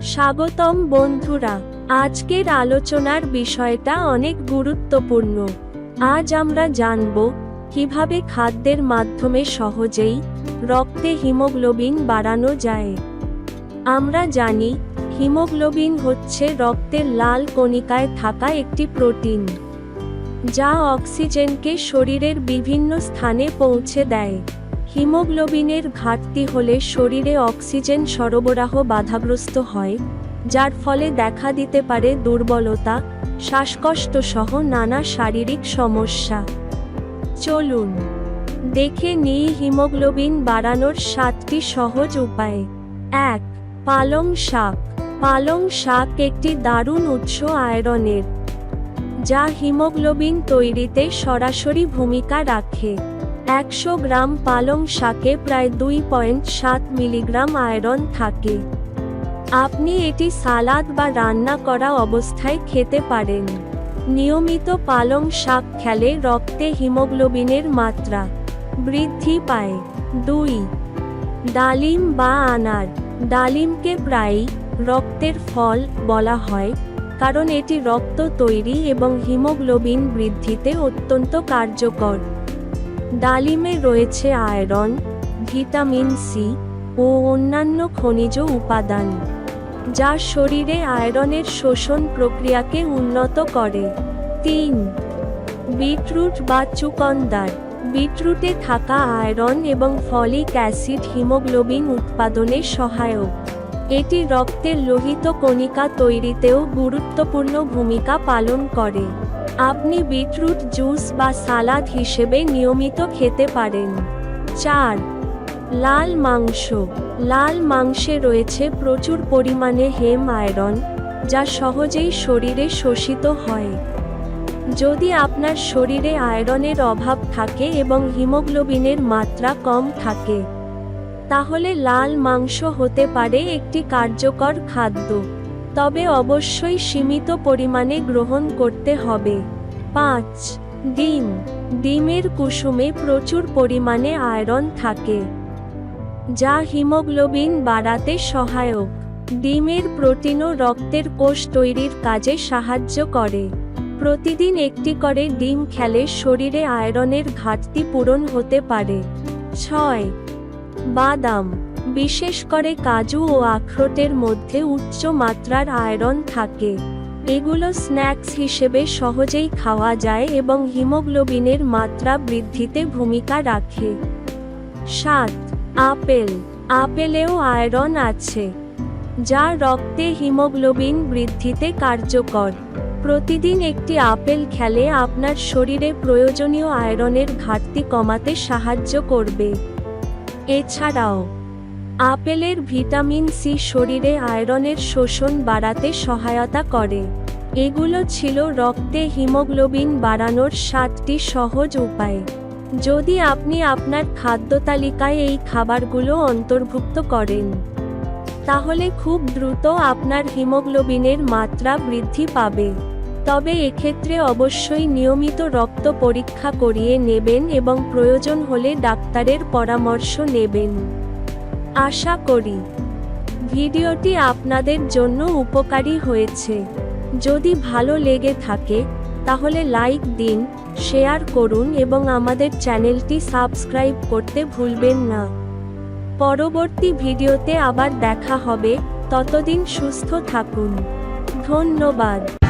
স্বাগতম বন্ধুরা, আজকের আলোচনার বিষয়টা অনেক গুরুত্বপূর্ণ। আজ আমরা জানব, কীভাবে খাদ্যের মাধ্যমে সহজেই রক্তে হিমোগ্লোবিন বাড়ানো যায়। আমরা জানি, হিমোগ্লোবিন হচ্ছে রক্তের লাল কণিকায় থাকা একটি প্রোটিন। যা অক্সিজেনকে শরীরের বিভিন্ন স্থানে পৌঁছে দেয়। হিমোগ্লোবিনের ঘাটতি হলে শরীরে অক্সিজেন সরবরাহ বাধাগ্রস্ত হয়, যার ফলে দেখা দিতে পারে দুর্বলতা শ্বাসকষ্ট সহ নানা শারীরিক সমস্যা। চলুন, দেখে নিই হিমোগ্লোবিন বাড়ানোর সাতটি সহজ উপায়। এক, পালং শাক। পালং শাক একটি দারুণ উৎস আয়রনের। যা হিমোগ্লোবিন তৈরিতে সরাসরি ভূমিকা রাখে। একশো গ্রাম পালং শাকে প্রায় দুই পয়েন্ট সাত মিলিগ্রাম আয়রন থাকে। আপনি এটি সালাদ বা রান্না করা অবস্থায় খেতে পারেন। নিয়মিত পালং শাক খেলে রক্তে হিমোগ্লোবিনের মাত্রা বৃদ্ধি পায়। দুই, ডালিম বা আনার। ডালিমকে প্রায়ই রক্তের ফল বলা হয়। কারণ এটি রক্ত তৈরি এবং হিমোগ্লোবিন বৃদ্ধিতে অত্যন্ত কার্যকর। ডালিমে রয়েছে আয়রন, ভিটামিন সি ও অন্যান্য খনিজ উপাদান, যা শরীরে আয়রনের শোষণ প্রক্রিয়াকে উন্নত করে। তিন, বিটরুট বা চুকন্দার। বিটরুটে থাকা আয়রন এবং ফলিক অ্যাসিড হিমোগ্লোবিন উৎপাদনে সহায়ক। এটি রক্তের লোহিত কণিকা তৈরিতেও গুরুত্বপূর্ণ ভূমিকা পালন করে। আপনি বিটরুট জুস বা সালাদ হিসেবে নিয়মিত খেতে পারেন। চার, লাল মাংস। লাল মাংসে রয়েছে প্রচুর পরিমাণে হেম আয়রন, যা সহজেই শরীরে শোষিত হয়। যদি আপনার শরীরে আয়রনের অভাব থাকে এবং হিমোগ্লোবিনের মাত্রা কম থাকে তাহলে লাল মাংস হতে পারে একটি কার্যকর খাদ্য। তবে অবশ্যই সীমিত পরিমাণে গ্রহণ করতে হবে। পাঁচ, ডিম। ডিমের কুসুমে প্রচুর পরিমাণে আয়রন থাকে, যা হিমোগ্লোবিন বাড়াতে সহায়ক। ডিমের প্রোটিনও রক্তের কোষ তৈরির কাজে সাহায্য করে। প্রতিদিন একটি করে ডিম খেলে শরীরে আয়রনের ঘাটতি পূরণ হতে পারে। ছয় বাদাম, বিশেষ করে কাজু ও আখরোটের মধ্যে উচ্চ মাত্রার আয়রন থাকে। এগুলো স্ন্যাক্স হিসেবে সহজেই খাওয়া যায় এবং হিমোগ্লোবিনের মাত্রা বৃদ্ধিতে ভূমিকা রাখে। সাত, আপেল। আপেলেও আয়রন আছে, যা রক্তে হিমোগ্লোবিন বৃদ্ধিতে কার্যকর। প্রতিদিন একটি আপেল খেলে আপনার শরীরে প্রয়োজনীয় আয়রনের ঘাটতি কমাতে সাহায্য করবে। এছাড়াও, আপেলের ভিটামিন সি শরীরে আয়রনের শোষণ বাড়াতে সহায়তা করে। এগুলো ছিল রক্তে হিমোগ্লোবিন বাড়ানোর সাতটি সহজ উপায়। যদি আপনি আপনার খাদ্য তালিকায় এই খাবারগুলো অন্তর্ভুক্ত করেন, তাহলে খুব দ্রুত আপনার হিমোগ্লোবিনের মাত্রা বৃদ্ধি পাবে। তবে এক্ষেত্রে অবশ্যই নিয়মিত রক্ত পরীক্ষা করিয়ে নেবেন এবং প্রয়োজন হলে ডাক্তারের পরামর্শ নেবেন। আশা করি। ভিডিওটি আপনাদের জন্য উপকারী হয়েছে। যদি ভালো লেগে থাকে, তাহলে লাইক দিন, শেয়ার করুন এবং আমাদের চ্যানেলটি সাবস্ক্রাইব করতে ভুলবেন না। পরবর্তী ভিডিওতে আবার দেখা হবে, ততদিন সুস্থ থাকুন। ধন্যবাদ।